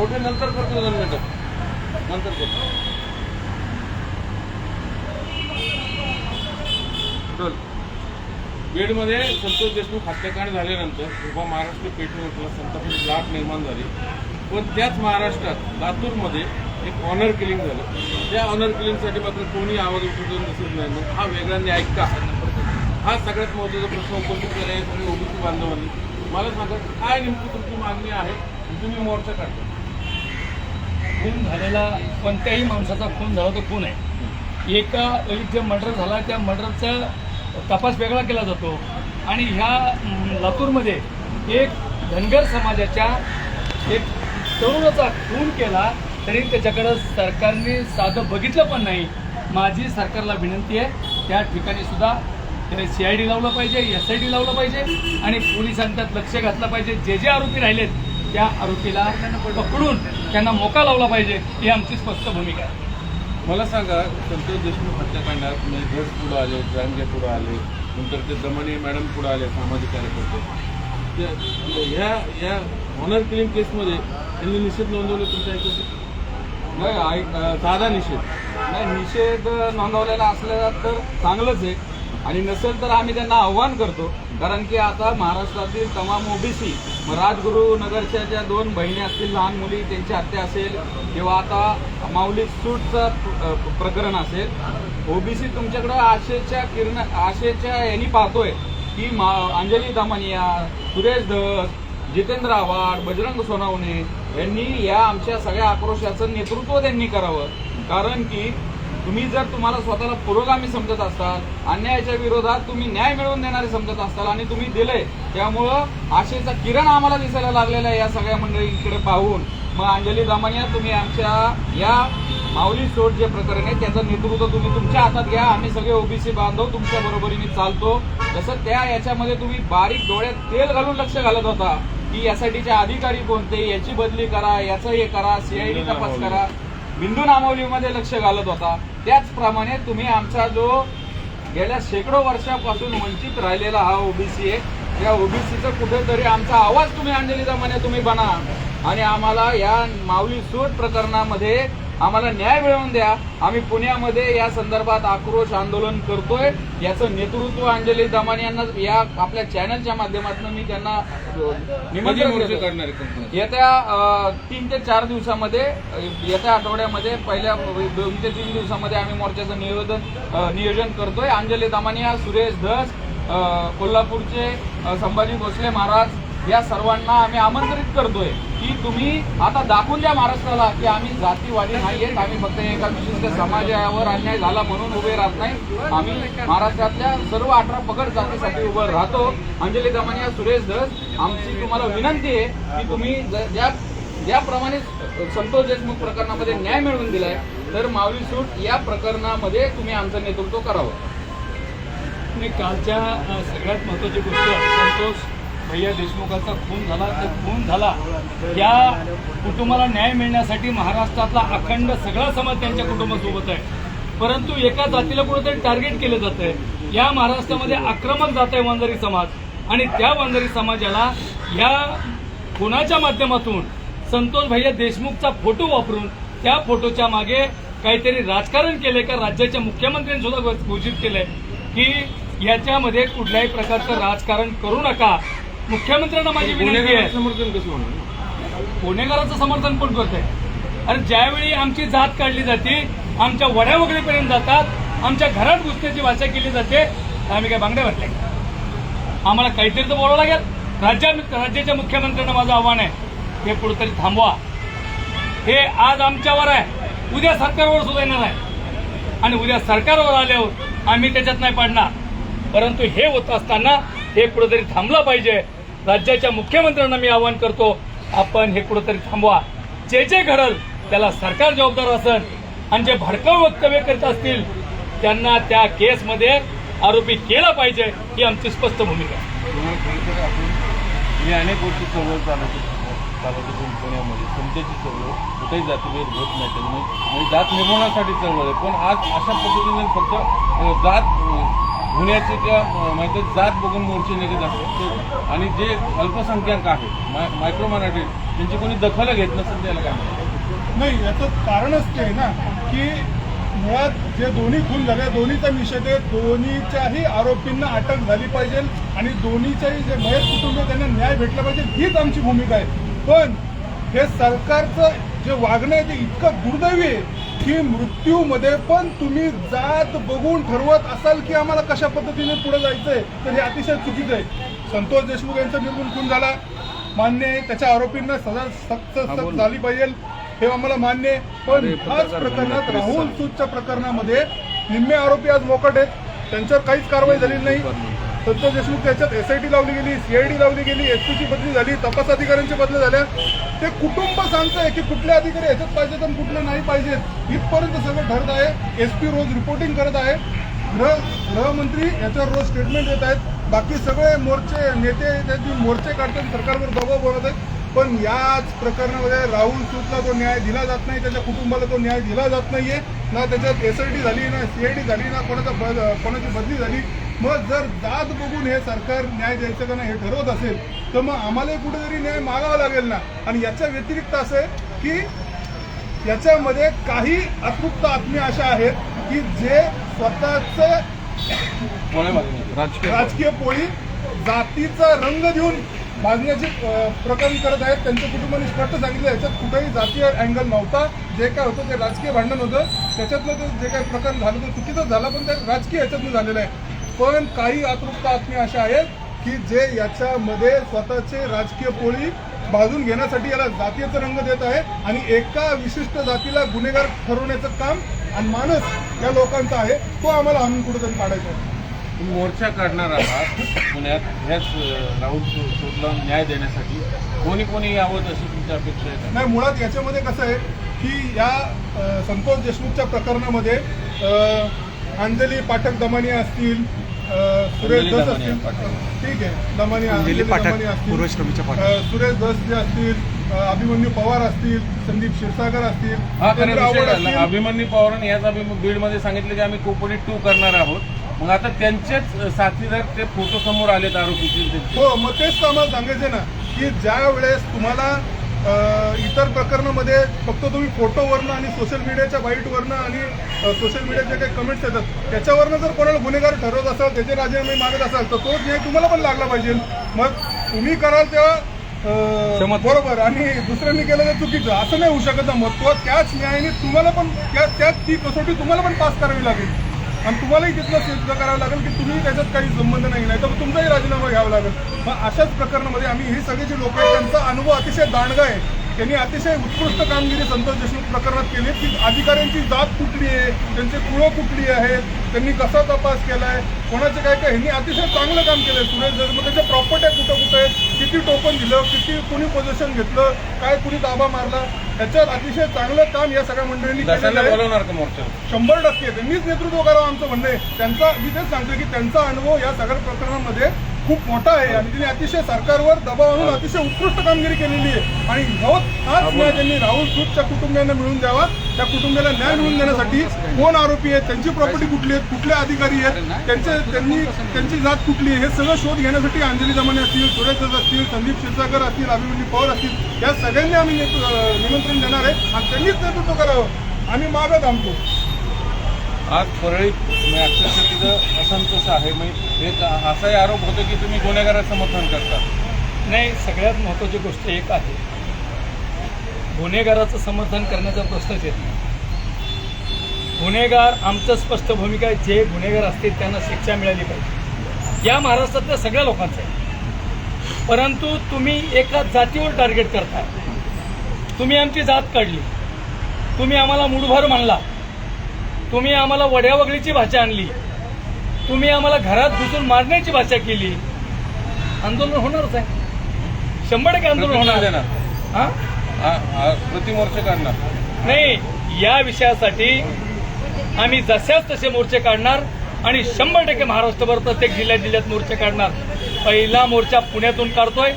Photo नंतर करतो दोन मिनटं. नंतर करतो. चल. बीडमध्ये संतोष देशमुख हत्याकांड झाल्यानंतर उभा महाराष्ट्र पेटून उठला संतापाची लाट निर्माण झाली. पण त्याच महाराष्ट्रात लातूरमध्ये एक ऑनर किलिंग झालं. त्या ऑनर किलिंगसाठी मात्र कोणी आवाज उठवतो दिसत नाही. मग हा वेगळा न्याय का? हा सगळ्यात महत्त्वाचा प्रश्न उपस्थित केला आहे सगळे ओबीसी बांधवांनी. मला सांगा काय नेमकी तुमची मागणी आहे? तुम्ही मोर्चा काढता. खून झालेला कोणत्याही माणसाचा खून झाला तो खून आहे. एका जे मर्डर झाला त्या मर्डरचा तपास वेगळा केला जातो. आणि ह्या लातूरमध्ये एक धनगर समाजाच्या एक तरुणाचा खून केला तरी त्याच्याकडं सरकारने साधं बघितलं पण नाही. माझी सरकारला विनंती आहे त्या ठिकाणी सुद्धा सी आय डी लावलं पाहिजे एस आय डी लावलं पाहिजे आणि पोलिसांच्यात लक्ष घातलं पाहिजे. जे जे आरोपी राहिलेत त्या आरोपीला पकडून त्यांना मोका लावला पाहिजे ही आमची स्पष्ट भूमिका आहे. मला सांगा संतोष देशमुख हत्याकांडात मी घोष पुढं आले ड्रांगे पुढं आले नंतर ते दमणे मॅडम पुढं आले सामाजिक कार्यकर्ते. त्या- ह्या या ऑनर किलिंग केसमध्ये त्यांनी निषेध नोंदवले तुमच्या ऐकून नाही साधा निषेध. नाही निषेध नोंदवलेला असला तर चांगलंच आहे. आणि नसेल तर आम्ही त्यांना आव्हान करतो. कारण की आता महाराष्ट्रातील तमाम ओबीसी राजगुरू नगरच्या ज्या दोन बहिणी असतील लहान मुली त्यांची हत्या असेल किंवा आता माऊली सूटचं प्रकरण असेल ओबीसी तुमच्याकडं आशेच्या किरण आशेच्या यांनी पाहतोय की मा अंजली दामानिया सुरेश धस जितेंद्र आव्हाड बजरंग सोनावणे यांनी या आमच्या सगळ्या आक्रोशाचं नेतृत्व त्यांनी करावं. कारण की तुम्ही जर तुम्हाला स्वतःला पुरोगामी समजत असाल अन्यायाच्या विरोधात तुम्ही न्याय मिळवून देणारे समजत असाल आणि तुम्ही दिले त्यामुळं आशेचा किरण आम्हाला दिसायला लागलेला आहे या सगळ्या मंडळींकडे पाहून. मग अंजली दामानिया तुम्ही आमच्या या माऊली सोड जे प्रकरण आहे त्याचं नेतृत्व तुम्ही तुमच्या हातात घ्या. आम्ही सगळे ओबीसी बांधव तुमच्या बरोबरीने चालतो. जसं त्या याच्यामध्ये तुम्ही बारीक डोळ्यात तेल घालून लक्ष घालत होता की यासाठीचे अधिकारी कोणते याची बदली करा याचं हे करा सीआयडी तपास करा. बिंदू नामवलीमध्ये लक्ष घालत होता. त्याचप्रमाणे तुम्ही आमचा जो गेल्या शेकडो वर्षापासून वंचित राहिलेला हा ओबीसी आहे या ओबीसीचं कुठेतरी आमचा आवाज तुम्ही अंजली दमाने तुम्ही बना. आणि आम्हाला या माऊली सूट प्रकरणामध्ये आम्हाला न्याय मिळवून द्या. आम्ही पुण्यामध्ये या संदर्भात आक्रोश आंदोलन करतोय. याचं नेतृत्व अंजली दमाने यांना या आपल्या चॅनलच्या माध्यमातून मी त्यांना निमंत्रण येत्या तीन ते चार दिवसामध्ये येत्या आठवड्यामध्ये पहिल्या दोन ते तीन दिवसामध्ये आम्ही मोर्चाचं नियोजन नियोजन करतोय. अंजली दामानिया सुरेश धस कोल्हापूरचे संभाजी भोसले महाराज या सर्वांना आम्ही आमंत्रित करतोय की तुम्ही आता दाखवून द्या महाराष्ट्राला की आम्ही जातीवादी नाही आहेत आम्ही फक्त एका विशिष्ट समाजावर अन्याय झाला म्हणून उभे राहत नाही. आम्ही महाराष्ट्रातल्या सर्व अठरा पगड जातीसाठी उभं राहतो. अंजली दमानिया सुरेश धस आमची तुम्हाला विनंती आहे की तुम्ही ज्या ज्याप्रमाणे संतोष देशमुख प्रकरणामध्ये न्याय मिळवून दिलाय तर माऊली सूट या प्रकरणामध्ये तुम्ही आमचं नेतृत्व करावं. कालच्या सगळ्यात महत्वाची गोष्ट संतोष भैया देशमुखाचा खून झाला तर खून झाला. या कुटुंबाला न्याय मिळण्यासाठी महाराष्ट्रातला अखंड सगळा समाज त्यांच्या कुटुंबासोबत आहे. परंतु एका जातीला कुठेतरी टार्गेट केलं जात आहे या महाराष्ट्रामध्ये आक्रमक जात आहे वंजारी समाज. आणि त्या वंजारी समाजाला या खुनाच्या माध्यमातून संतोष भैया देशमुखचा फोटो वापरून त्या फोटोच्या मागे काहीतरी राजकारण केलंय का राज्याच्या मुख्यमंत्र्यांनी सुद्धा घोषित केलंय की याच्यामध्ये कुठल्याही प्रकारचं राजकारण करू नका. मुख्यमंत्र्यांना माझी विनंती आहे. समर्थन कसं होणार गुन्हेगाराचं समर्थन कोण करतंय? आणि ज्यावेळी आमची जात काढली जाते आमच्या वड्या वगैरेपर्यंत जातात आमच्या घरात घुसण्याची भाषा केली जाते आम्ही काय बांगड्या भरल्या? आम्हाला काहीतरी तर बोलावं लागेल. राज्या राज्याच्या मुख्यमंत्र्यांना माझं आव्हान आहे हे कुठेतरी थांबवा. हे आज आमच्यावर आहे. उद्या सरकारवर सुद्धा येणार आहे. आणि उद्या सरकारवर आल्यावर आम्ही त्याच्यात नाही पाडणार. परंतु हे होत असताना हे कुठेतरी थांबलं पाहिजे. राज्याच्या मुख्यमंत्र्यांना मी आवाहन करतो आपण हे कुठंतरी थांबवा. जे जे घडल त्याला सरकार जबाबदार असेल आणि जे भडकाऊ वक्तव्य करत असतील त्यांना त्या केसमध्ये आरोपी केला पाहिजे ही आमची स्पष्ट भूमिका मी अनेक गोष्टी चळवळ चालवतो चालवतो पुण्यामध्ये. तुमच्याची चळवळ कुठेही जातीभेद होत नाही. त्यामुळे म्हणजे जात निर्मूलनासाठी चळवळ आहे. पण आज अशा पद्धतीने फक्त जात गुन्ह्याची त्या माहिती जात बघून मोर्चे निघत असतात. ते- आणि जे अल्पसंख्याक आहेत माय मायक्रो मायनॉरिटी त्यांची कोणी दखल घेत नसेल त्याला काय नाही याचं कारणच ते आहे ना की मुळात जे दोन्ही खून झाले दोन्हीचा निषेध आहे दोन्हीच्याही आरोपींना अटक झाली पाहिजे आणि दोन्हीच्याही जे मयत कुटुंब त्यांना न्याय भेटला पाहिजे हीच आमची भूमिका आहे. पण हे सरकारचं जे वागणं आहे ते इतकं दुर्दैवी आहे की मृत्यूमध्ये पण तुम्ही जात बघून ठरवत असाल की आम्हाला कशा पद्धतीने पुढे जायचंय तर हे अतिशय चुकीचं आहे. संतोष देशमुख यांचा निर्गुण खून झाला. मान्य आहे त्याच्या आरोपींना सजा सक्त सक्त झाली पाहिजे. हे आम्हाला मान्य आहे. पण ह्याच प्रकरणात राहुल सूदच्या प्रकरणामध्ये निम्मे आरोपी आज मोकट आहेत. त्यांच्यावर काहीच कारवाई झालेली नाही. संतोष देशमुख त्याच्यात टी लावली गेली सीआयडी लावली गेली एस पीची बदली झाली तपास अधिकाऱ्यांची बदली झाल्या. ते कुटुंब सांगतंय की कुठले अधिकारी याच्यात पाहिजेत आणि कुठले नाही पाहिजेत इथपर्यंत सगळं ठरत आहे. एस पी रोज रिपोर्टिंग करत आहे. गृह गृहमंत्री याच्यावर रोज स्टेटमेंट देत आहेत. बाकी सगळे मोर्चे नेते त्यांची मोर्चे काढतात सरकारवर दबाव बनवत आहेत. पण याच प्रकरणामध्ये राहुल सूदला तो न्याय दिला जात नाही त्याच्या कुटुंबाला तो न्याय दिला जात नाहीये. ना त्याच्यात एसआयटी झाली ना सीआयडी झाली ना कोणाचा कोणाची बदली झाली. मग जर जात बघून हे सरकार न्याय द्यायचं का नाही हे ठरवत असेल तर मग आम्हालाही कुठेतरी न्याय मागावा लागेल ना. आणि याच्या व्यतिरिक्त असं आहे की याच्यामध्ये काही अतृप्त आत्मीय अशा आहेत की जे स्वतःचं राजकीय पोळी जातीचा रंग देऊन भाजण्याचे अं, प्रकरण करत आहेत. त्यांच्या कुटुंबाने स्पष्ट सांगितलं याच्यात कुठेही जातीय अँगल नव्हता. जे काय होतं ते राजकीय भांडण होतं. त्याच्यातलं जे काही प्रकरण झालं ते चुकीचं झालं पण ते राजकीय याच्यातनं झालेलं आहे. पण काही अतृप्त आत्मीय अशा आहेत की जे याच्यामध्ये स्वतःचे राजकीय पोळी भाजून घेण्यासाठी याला जातीयचा रंग देत आहे आणि एका विशिष्ट जातीला गुन्हेगार ठरवण्याचं काम आणि मानस या लोकांचा आहे तो आम्हाला आणून कुठेतरी काढायचा आहे तुम्ही मोर्चा काढणार आहात पुण्यात ह्याच राहुल सूदला न्याय देण्यासाठी कोणी कोणी यावं अशी तुमची अपेक्षा आहे? नाही मुळात याच्यामध्ये कसं आहे की या संतोष देशमुखच्या प्रकरणामध्ये अंजली पाठक दमानिया असतील सुरेश दस असतील. ठीक आहे अंजली असतील. सुरेश दस जे असतील अभिमन्यू पवार असतील संदीप क्षीरसागर असतील हा. अभिमन्यू पवारांनी याच अभिम बीडमध्ये सांगितलं की आम्ही कोपोडी टू करणार आहोत मग आता त्यांचेच साथीदार ते फोटो समोर आलेत आरोपीचे. हो मग तेच तर आम्हाला सांगायचे ना की ज्या वेळेस तुम्हाला इतर प्रकरणामध्ये फक्त तुम्ही फोटोवरनं आणि सोशल मीडियाच्या वाईटवरनं आणि सोशल मीडियाचे काही कमेंट्स येतात त्याच्यावरनं जर कोणाला गुन्हेगार ठरवत असाल त्याचे राजीनामे मागत असाल तर तो न्याय तुम्हाला पण लागला पाहिजे. मग तुम्ही कराल तेव्हा बरोबर. आणि दुसऱ्यांनी केलं तर चुकीचं. असं नाही होऊ शकत ना. मग तो त्याच न्यायाने तुम्हाला पण त्या त्याच ती कसोटी तुम्हाला पण पास करावी लागेल. आणि तुम्हालाही तिथलं सिद्ध करावं लागेल की तुम्ही त्याच्यात काही संबंध नाही. नाही तर तुमचाही राजीनामा घ्यावा लागेल. मग अशाच प्रकरणामध्ये आम्ही हे सगळे जे लोक आहेत त्यांचा अनुभव अतिशय दांडगा आहे. त्यांनी अतिशय उत्कृष्ट कामगिरी संतोष देशमुख प्रकरणात केली. आहे की अधिकाऱ्यांची जात कुठली आहे? त्यांचे कुळं कुठली आहेत त्यांनी कसा तपास केलाय? कोणाचे काय काय? ह्यांनी अतिशय चांगलं काम केलंय. सुरेश देशमुख त्याच्या प्रॉपर्ट्या कुठं कुठं आहेत? किती टोकन दिलं? किती कुणी पोझिशन घेतलं? काय कुणी दाबा मारला? त्याच्यात अतिशय चांगलं काम या सगळ्या मंडळींनी केलेलं आहे. शंभर टक्के. त्यांनीच नेतृत्व करावं आमचं म्हणणं आहे. त्यांचा मी तेच सांगतोय की त्यांचा अनुभव या सगळ्या प्रकरणामध्ये खूप मोठा आहे आणि त्यांनी अतिशय सरकारवर दबाव आणून अतिशय उत्कृष्ट कामगिरी केलेली आहे. आणि हाच न्याय त्यांनी राहुल सूदच्या कुटुंबियांना मिळून द्यावा. त्या कुटुंबियाला न्याय मिळवून देण्यासाठी कोण आरोपी आहेत त्यांची प्रॉपर्टी कुठली आहे कुठले अधिकारी आहेत त्यांचे त्यांनी त्यांची जात कुठली आहे हे सगळं शोध घेण्यासाठी अंजली दमाने असतील सुरेश दत्त असतील संदीप क्षीरसागर असतील अभिमन्यू पवार असतील या सगळ्यांनी आम्ही निमंत्रण देणार आहे. आणि त्यांनीच नेतृत्व करावं. आम्ही मागं थांबतो. आज परळीत म्हणजे अक्षरशः तिथं असंतोष आहे. म्हणजे एक असाही आरोप होतो की तुम्ही गुन्हेगाराचं समर्थन करता? नाही सगळ्यात महत्त्वाची गोष्ट एक आहे. गुन्हेगाराचं समर्थन करण्याचा प्रश्नच येत नाही. गुन्हेगार आमचं स्पष्ट भूमिका आहे जे गुन्हेगार असतील त्यांना शिक्षा मिळाली पाहिजे. या महाराष्ट्रातल्या सगळ्या लोकांचं आहे. परंतु तुम्ही एका जातीवर टार्गेट करताय तुम्ही आमची जात काढली. तुम्ही आम्हाला मुठभर मानला. तुम्ही आम्हाला वड्या वगळीची भाषा आणली. तुम्ही आम्हाला घरात घुसून मारण्याची भाषा केली. आंदोलन होणारच आहे. शंभर टक्के आंदोलन होणार. हा? प्रतिमोर्चा काढणार. नाही या विषयासाठी आम्ही जशाच तसे मोर्चे काढणार आणि शंभर टक्के महाराष्ट्रभर प्रत्येक जिल्ह्यात जिल्ह्यात मोर्चे काढणार. पहिला मोर्चा पुण्यातून काढतोय.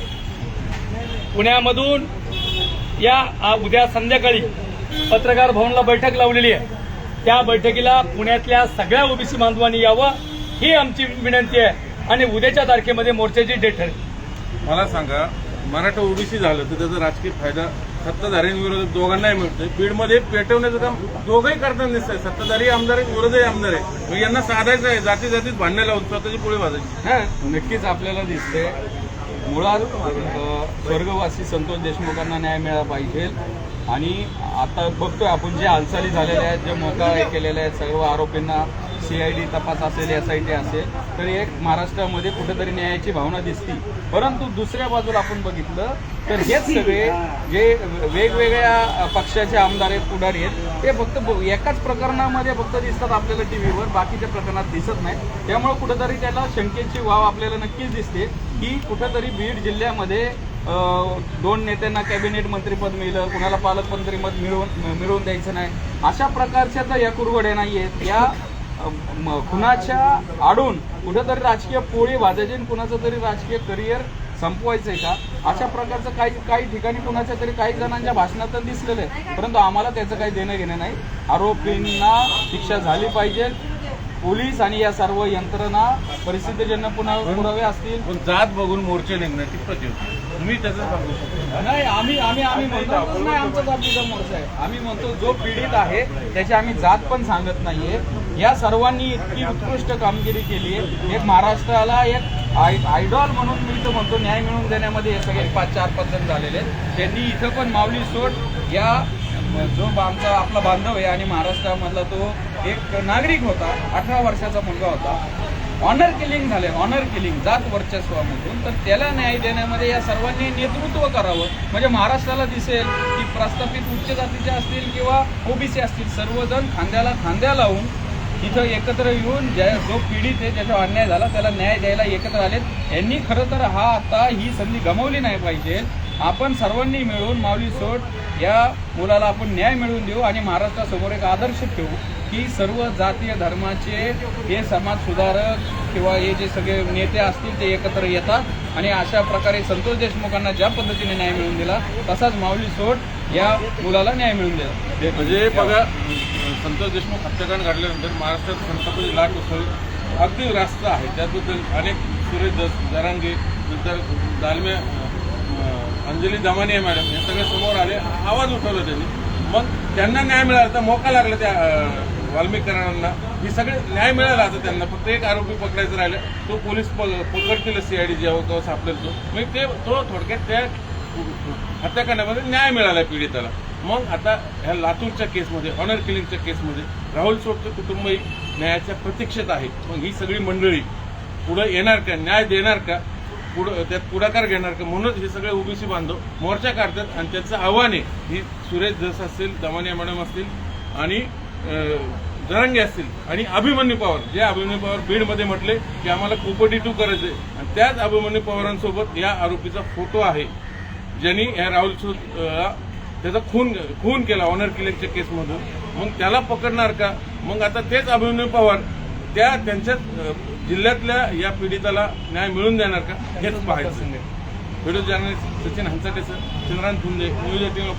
पुण्यामधून या उद्या संध्याकाळी पत्रकार भवनला बैठक लावलेली आहे. त्या बैठकीला पुण्यातल्या सगळ्या ओबीसी बांधवांनी यावं ही आमची विनंती आहे. आणि उद्याच्या तारखेमध्ये मोर्चाची डेट ठरेल. मला सांगा मराठा ओबीसी झालं तर त्याचा राजकीय फायदा सत्ताधाऱ्यांविरोधात दोघांनाही मिळतोय. बीडमध्ये पेटवण्याचं काम दोघंही करताना दिसतंय. सत्ताधारी आमदार आहे विरोधी आमदार आहे. मग यांना साधायचं आहे जाती जातीत भांडणं लावून स्वतःची पोळी वाजायची हा, नक्कीच आपल्याला दिसते मुळात स्वर्गवासी संतोष देशमुखांना न्याय मिळाला पाहिजे. आणि आता बघतोय आपण जे हालचाली झालेल्या आहेत जे मोका केलेले केलेल्या आहेत सर्व आरोपींना सीआयडी तपास असेल एस आय टी असेल तर एक महाराष्ट्रामध्ये कुठेतरी न्यायाची भावना दिसती. परंतु दुसऱ्या बाजूला आपण बघितलं तर हेच सगळे जे वेगवेगळ्या पक्षाचे आमदार आहेत पुढारी आहेत ते फक्त एकाच प्रकरणामध्ये फक्त दिसतात आपल्याला टीव्हीवर बाकीच्या प्रकरणात दिसत नाही त्यामुळे कुठेतरी त्याला शंकेची वाव आपल्याला नक्कीच दिसते की कुठेतरी बीड जिल्ह्यामध्ये दोन नेत्यांना कॅबिनेट मंत्रीपद मिळलं कुणाला पालकमंत्रीपद मिळवून मिळवून द्यायचं नाही. अशा प्रकारच्या तर या कुरवड्या नाही आहेत या अं, खुनाच्या आडून कुठंतरी राजकीय पोळी वाजायची आणि कुणाचं तरी राजकीय करिअर संपवायचंय का? अशा प्रकारचं काही काही ठिकाणी कुणाच्या तरी काही जणांच्या भाषणात दिसलेलं आहे. परंतु आम्हाला त्याचं काही देणं घेणं नाही. आरोपींना शिक्षा झाली पाहिजे. पोलीस आणि या सर्व यंत्रणा परिस्थितीजन्य पुन्हा पुरावे असतील. जात बघून मोर्चे निघण्याची कितपत तुम्ही त्याचं सांगू शकता. नाही आम्ही आम्ही आम्ही म्हणतो नाही आमचा जातीचा मोर्चा आहे. आम्ही म्हणतो जो पीडित आहे त्याची आम्ही जात पण सांगत नाहीये. या सर्वांनी इतकी उत्कृष्ट कामगिरी केली आहे. एक महाराष्ट्राला एक आय आयडॉल म्हणून मी तर म्हणतो न्याय मिळवून देण्यामध्ये हे सगळे पाच चार पाच जण झालेले आहेत. त्यांनी इथं पण माऊली सोड या जो आमचा आपला बांधव आहे आणि महाराष्ट्रामधला तो एक नागरिक होता अठरा वर्षाचा मुलगा होता. ऑनर किलिंग झाले ऑनर किलिंग जात वर्चस्वामधून. तर त्याला न्याय देण्यामध्ये या सर्वांनी नेतृत्व करावं. म्हणजे महाराष्ट्राला दिसेल की प्रस्थापित उच्च जातीचे असतील किंवा ओबीसी असतील सर्वजण खांद्याला खांद्या लावून इथं एकत्र येऊन ज्या जो पीडित आहे ज्याचा अन्याय झाला त्याला न्याय द्यायला एकत्र आलेत. यांनी खरं तर हा आता ही संधी गमावली नाही पाहिजे. आपण सर्वांनी मिळून माऊली सोड या मुलाला आपण न्याय मिळवून देऊ आणि महाराष्ट्रासमोर एक आदर्श ठेवू की सर्व जातीय धर्माचे हे समाज सुधारक किंवा हे जे सगळे नेते असतील ते एकत्र येतात आणि अशा प्रकारे संतोष देशमुखांना ज्या पद्धतीने न्याय मिळवून दिला तसाच माऊली सोड या मुलाला न्याय मिळवून दिला. म्हणजे बघा संतोष देशमुख हत्याकांड घडल्यानंतर महाराष्ट्रात संतापची लाट उसळली अगदी रास्त आहे. त्याबद्दल अनेक सुरेश दस जरांगे नंतर दालम्या अंजली आहे मॅडम हे सगळे समोर आले. आवाज उठवला त्यांनी. मग त्यांना न्याय मिळाला तर मोका लागला त्या वाल्मिकरांना हे सगळे न्याय मिळाला आता त्यांना. फक्त एक आरोपी पकडायचं राहिलं. तो पोलीस प- पकडतील सीआयडी जेव्हा तेव्हा सापडेल तो. मग ते तो थोडक्यात त्या हत्याकांडामध्ये न्याय मिळाला पीडिताला. मग आता ह्या लातूरच्या केसमध्ये ऑनर किलिंगच्या केसमध्ये राहुल सोडचं कुटुंबही न्यायाच्या प्रतीक्षेत आहे. मग ही सगळी मंडळी पुढे येणार का न्याय देणार का? पुढं त्यात पुढाकार घेणार का? म्हणूनच हे सगळे ओबीसी बांधव मोर्चा काढतात आणि त्यांचं आव्हान आहे ही सुरेश दस असतील दमानिया मॅडम असतील आणि अं, जरांगे असतील आणि अभिमन्यू पवार. जे अभिमन्यू पवार बीडमध्ये म्हटले की आम्हाला कोपटी टू आहे आणि त्याच अभिमन्यू पवारांसोबत या आरोपीचा फोटो आहे. ज्यांनी या राहुल त्याचा खून खून केला ऑनर किलिंगच्या केसमधून. मग त्याला पकडणार का? मग आता तेच अभिमन्यू पवार त्या त्यांच्याच जिल्ह्यातल्या या पीडिताला न्याय मिळवून देणार का? हेच पाहायचं. Video journalist Sachin Hansate sir Chandran Phunde news eighteen